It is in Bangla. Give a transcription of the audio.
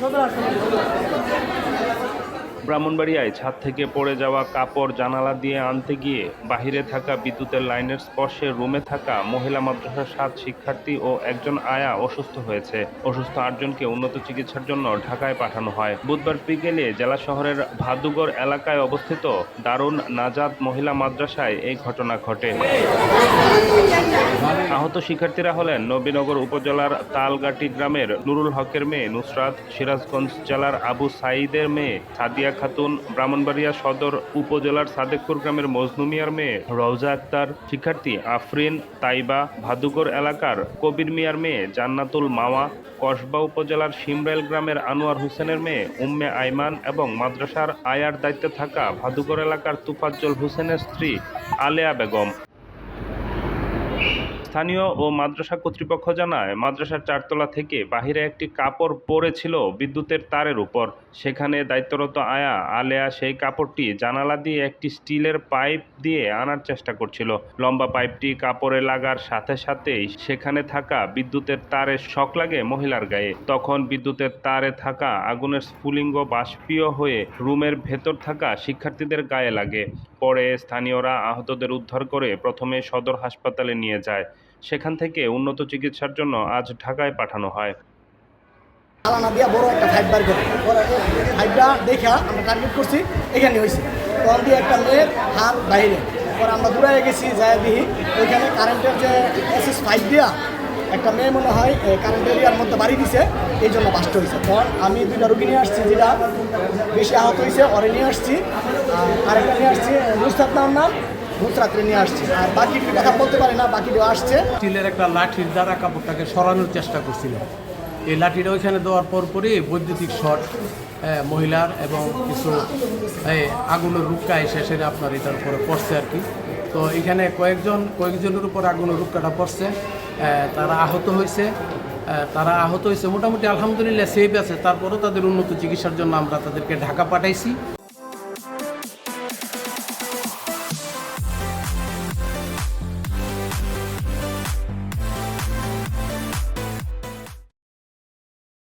সদর আসলে ব্রাহ্মণবাড়িয়ায় ছাদ থেকে পড়ে যাওয়া কাপড় জানালা দিয়ে আনতে গিয়ে বাহিরে থাকা বিদ্যুতের লাইনের স্পর্শে রুমে থাকা মহিলা মাদ্রাসার সাত শিক্ষার্থী ও একজন আয়া অসুস্থ হয়েছে। অসুস্থ আটজনকে উন্নত চিকিৎসার জন্য ঢাকায় পাঠানো হয়। বুধবার বিকেলে জেলা শহরের ভাদুগড় এলাকায় অবস্থিত দারুণ নাজাদ মহিলা মাদ্রাসায় এই ঘটনা ঘটে। আহত শিক্ষার্থীরা হলেন নবীনগর উপজেলার তালগাটি গ্রামের নুরুল হকের মেয়ে নুসরাত সিরাজগঞ্জ জেলার আবু সাঈদের মেয়ে সাদিয়া খাতুন ব্রাহ্মণবাড়িয়া সদর উপজেলার সাদেকপুর গ্রামের মজনু মিয়ার মেয়ে রওজা আক্তার, শিক্ষার্থী আফরিন তাইবা ভাদুকর এলাকার কবির মিয়ার মেয়ে জান্নাতুল মাওয়া, কসবা উপজেলার সিমরাইল গ্রামের আনোয়ার হোসেনের মেয়ে উম্মে আইমান এবং মাদ্রাসার আয়ার দায়িত্বে থাকা ভাদুকর এলাকার তুফাজ্জল হোসেনের স্ত্রী আলেয়া বেগম। স্থানীয় ও মাদ্রাসা কর্তৃপক্ষ জানায়, মাদ্রাসার চারতলা থেকে বাহিরে একটি কাপড় পড়েছিল বিদ্যুতের তারের উপর। সেখানে দায়িত্বরত আয়া আলেয়া সেই কাপড়টি জানালা দিয়ে একটি স্টিলের পাইপ দিয়ে আনার চেষ্টা করছিল। লম্বা পাইপটি কাপড়ে লাগার সাথে সাথেই সেখানে থাকা বিদ্যুতের তারে শক লাগে মহিলার গায়ে। তখন বিদ্যুতের তারে থাকা আগুনের স্ফুলিঙ্গ বাষ্পীয় হয়ে রুমের ভেতর থাকা শিক্ষার্থীদের গায়ে লাগে। পরে স্থানীয়রা আহতদের উদ্ধার করে প্রথমে সদর হাসপাতালে নিয়ে যায়। সেখান থেকে উন্নত চিকিৎসার জন্য আজ ঢাকায় পাঠানো হয়। আলানা দিয়া বড় একটা ফাইভ বার করে। পরে ফাইভটা দেখা আমরা টার্গেট করছি, এখানে হয়েছে তখন দিয়ে একটা মেয়ের হাত বাইরে। পরে আমরা দূরে গেছি, যায় দিই ওইখানে কারেন্টের যে এসএস ফাইভ দেওয়া একটা মেয়ে মনে হয় কারেন্ট এরিয়ার মধ্যে বাড়ি দিছে, এই জন্য বাস্ট হয়েছে তখন আমি দুইটা রুগী নিয়ে আসছি, যেটা বেশি আহত হয়েছে ওরে নিয়ে আসছি। আর আরেকটা নিয়ে আসছি নুসরাত নাম নাম নুসরাতরে নিয়ে আসছি। আর বাকি কথা বলতে পারি না বাকিটা আসছে। স্টিলের একটা লাঠির দ্বারা কাপড়টাকে সরানোর চেষ্টা করছিল এই লাঠিটা ওইখানে দেওয়ার পর পরই বৈদ্যুতিক শট মহিলার এবং কিছু আগুনের রুক্কা এসে সেটা আপনার এটার উপরে পড়ছে আর কি। তো এখানে কয়েকজন, কয়েকজনের উপর আগুনের রুক্কাটা পড়ছে তারা আহত হয়েছে তারা আহত হয়েছে। মোটামুটি আলহামদুলিল্লাহ সেফ আছে। তারপরেও তাদের উন্নত চিকিৎসার জন্য আমরা তাদেরকে ঢাকা পাঠাইছি।